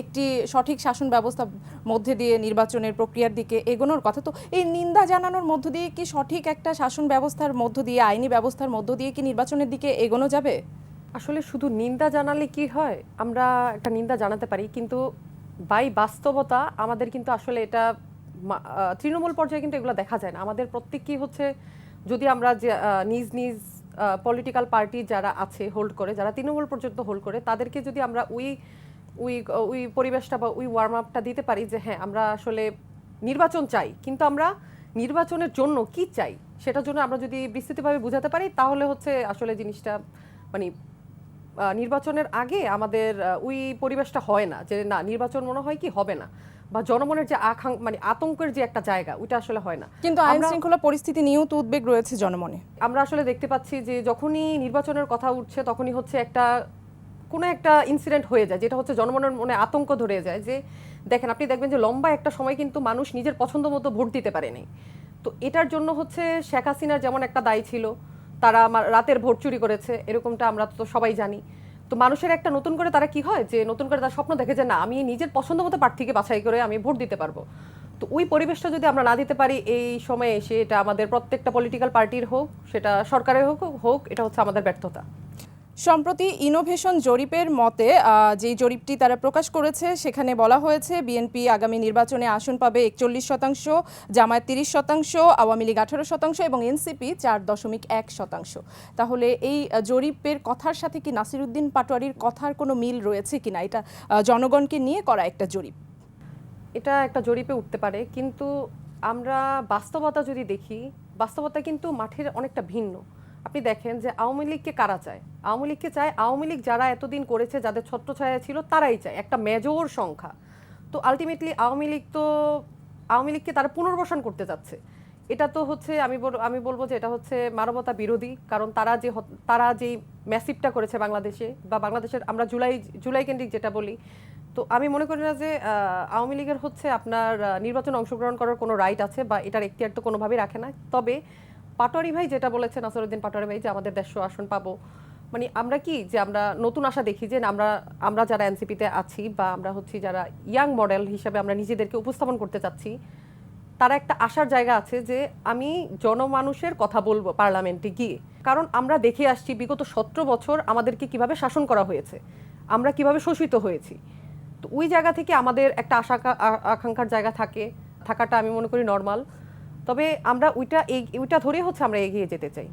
একটি সঠিক শাসন ব্যবস্থা মধ্যে দিয়ে নির্বাচনের প্রক্রিয়ার দিকে এগোনোর কথা। তো এই নিন্দা জানানোর মধ্য দিয়ে কি সঠিক একটা শাসন ব্যবস্থার মধ্য দিয়ে, আইনি ব্যবস্থার মধ্য দিয়ে কি নির্বাচনের দিকে এগোনো যাবে? আসলে শুধু নিন্দা জানালে কি হয়? আমরা একটা নিন্দা জানাতে পারি, কিন্তু বাই বাস্তবতা আমাদের কিন্তু আসলে এটা তৃণমূল পর্যায়ে কিন্তু এগুলো দেখা যায় না। আমাদের প্রত্যেক প্রত্যেককেই হচ্ছে, যদি আমরা যে নিজ নিজ পলিটিক্যাল পার্টি যারা আছে হোল্ড করে, যারা তৃণমূল পর্যন্ত হোল্ড করে, তাদেরকে যদি আমরা ওই ওই ওই পরিবেশটা বা ওই ওয়ার্ম আপটা দিতে পারি যে হ্যাঁ আমরা আসলে নির্বাচন চাই। কিন্তু আমরা নির্বাচনের জন্য কি চাই? সেটার জন্য আমরা যদি বিস্তৃতভাবে বোঝাতে পারি তাহলে হচ্ছে আসলে জিনিসটা মানে নির্বাচনের আগে আমাদের ওই পরিবেশটা হয় না। যে না নির্বাচন মনে হয় কি হবে না। বা জনমনের যে আকাঙ্ক মানে আতঙ্কের যে একটা জায়গা ওইটা আসলে হয় না। কিন্তু আইন শৃঙ্খলা পরিস্থিতি নিয়েও তো উদ্বেগ রয়েছে জনমনে। আমরা আসলে দেখতে পাচ্ছি যে যখনই নির্বাচনের কথা উঠছে তখনই হচ্ছে একটা কোনো একটা ইনসিডেন্ট হয়ে যায়, যেটা হচ্ছে জনমনের মনে আতঙ্ক ধরে যায় যে, দেখেন, আপনি দেখবেন যে লম্বা একটা সময় কিন্তু মানুষ নিজের পছন্দ মতো ভোট দিতে পারেনি। তো এটার জন্য হচ্ছে শেখ হাসিনার যেমন একটা দায়ী ছিল, তারা রাতের ভোট চুরি করেছে, এরকমটা আমরা তো সবাই জানি। তো মানুষের একটা নতুন করে তারা কি হয়, যে নতুন করে তার স্বপ্ন দেখে যে না, আমি নিজের পছন্দ মতো প্রার্থীকে বাছাই করে আমি ভোট দিতে পারব। তো ওই পরিবেশটা যদি আমরা না দিতে পারি, এই সময়ে এসে এটা আমাদের প্রত্যেকটা পলিটিক্যাল পার্টির হোক, সেটা সরকারের হোক হোক, এটা হচ্ছে আমাদের ব্যর্থতা। সম্প্রতি ইনোভেশন জরিপের মতে যেই জরিপটি তারা প্রকাশ করেছে, সেখানে বলা হয়েছে বিএনপি আগামী নির্বাচনে আসন পাবে একচল্লিশ শতাংশ, জামায়াত তিরিশ শতাংশ, আওয়ামী লীগ আঠারো শতাংশ এবং এনসিপি চার দশমিক এক শতাংশ। তাহলে এই জরিপের কথার সাথে কি নাসিরুদ্দিন পাটোয়ারির কথার কোনো মিল রয়েছে কিনা? এটা জনগণকে নিয়ে করা একটা জরিপ। এটা একটা জরিপে উঠতে পারে, কিন্তু আমরা বাস্তবতা যদি দেখি, বাস্তবতা কিন্তু মাঠের অনেকটা ভিন্ন। আপনি দেখেন যে আওয়ামী লীগকে কারা চায়? আওয়ামী লীগকে চায় আওয়ামী লীগ যারা এতদিন করেছে, যাদের ছত্রছায়া ছিল, তারাই চায়। একটা মেজর সংখ্যা। তো আলটিমেটলি আওয়ামী লীগ তো, আওয়ামী লীগকে তারা পুনর্বাসন করতে যাচ্ছে এটা তো হচ্ছে, আমি আমি বলব যে এটা হচ্ছে মানবতা বিরোধী, কারণ তারা যে তারা যে ম্যাসিভটা করেছে বাংলাদেশে, বা বাংলাদেশের আমরা জুলাই জুলাই কেন্দ্রিক যেটা বলি, তো আমি মনে করি না যে আওয়ামী লীগের হচ্ছে আপনার নির্বাচনে অংশগ্রহণ করার কোনো রাইট আছে, বা এটার এখতিয়ার তো কোনোভাবেই রাখে না। তবে পাটোয়ারি ভাই যেটা বলেছেন, নাসরুদ্দিন পাটোয়ারি ভাই যে আমাদের দেড়শো আসন পাবো। মানে আমরা কি যে আমরা নতুন আশা দেখি যে আমরা আমরা যারা এনসিপিতে আছি বা আমরা হচ্ছি যারা ইয়াং মডেল হিসাবে আমরা নিজেদেরকে উপস্থাপন করতে চাচ্ছি, তারা একটা আশার জায়গা আছে যে আমি জনমানুষের কথা বলব পার্লামেন্টে গিয়ে। কারণ আমরা দেখে আসছি বিগত সতেরো বছর আমাদেরকে কীভাবে শাসন করা হয়েছে, আমরা কীভাবে শোষিত হয়েছি। তো ওই জায়গা থেকে আমাদের একটা আশা আকাঙ্ক্ষার জায়গা থাকে, থাকাটা আমি মনে করি নর্মাল তবে আমরা ওইটা ওইটা ধরে হচ্ছে আমরা এগিয়ে যেতে চাই।